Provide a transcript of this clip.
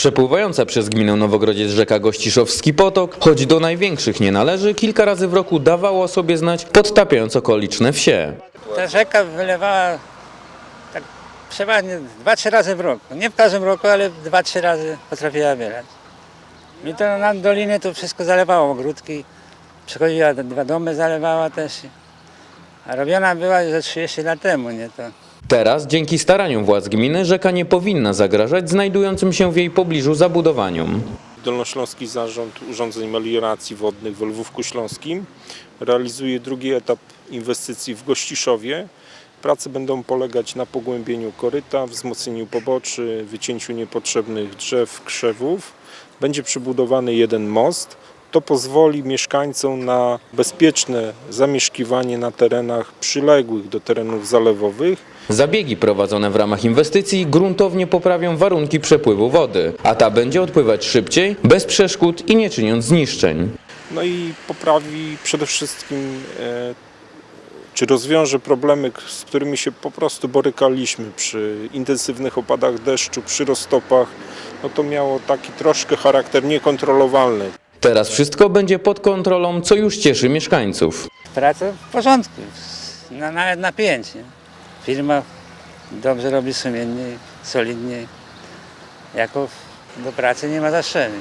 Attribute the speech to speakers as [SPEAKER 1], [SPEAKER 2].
[SPEAKER 1] Przepływająca przez gminę Nowogrodziec rzeka Gościszowski Potok, choć do największych nie należy, kilka razy w roku dawała sobie znać, podtapiając okoliczne wsie.
[SPEAKER 2] Ta rzeka wylewała tak przeważnie dwa, trzy razy w roku. Nie w każdym roku, ale dwa, trzy razy potrafiła wylać. I to na dolinie to wszystko zalewało, ogródki. Przychodziła, dwa domy zalewała też. A robiona była ze 30 lat temu, nie to.
[SPEAKER 1] Teraz, dzięki staraniom władz gminy, rzeka nie powinna zagrażać znajdującym się w jej pobliżu zabudowaniom.
[SPEAKER 3] Dolnośląski Zarząd Urządzeń Melioracji Wodnych w Lwówku Śląskim realizuje drugi etap inwestycji w Gościszowie. Prace będą polegać na pogłębieniu koryta, wzmocnieniu poboczy, wycięciu niepotrzebnych drzew, krzewów. Będzie przybudowany jeden most. To pozwoli mieszkańcom na bezpieczne zamieszkiwanie na terenach przyległych do terenów zalewowych
[SPEAKER 1] Zabiegi prowadzone w ramach inwestycji gruntownie poprawią warunki przepływu wody, a ta będzie odpływać szybciej, bez przeszkód i nie czyniąc zniszczeń.
[SPEAKER 3] No i poprawi przede wszystkim, e, czy rozwiąże problemy, z którymi się po prostu borykaliśmy przy intensywnych opadach deszczu, przy roztopach. No to miało taki troszkę charakter niekontrolowalny.
[SPEAKER 1] Teraz wszystko będzie pod kontrolą, co już cieszy mieszkańców.
[SPEAKER 2] Praca w porządku, na, nawet na pięć. Nie? Firma dobrze robi sumiennie, solidnie. Jako do pracy nie ma zastrzeżeń.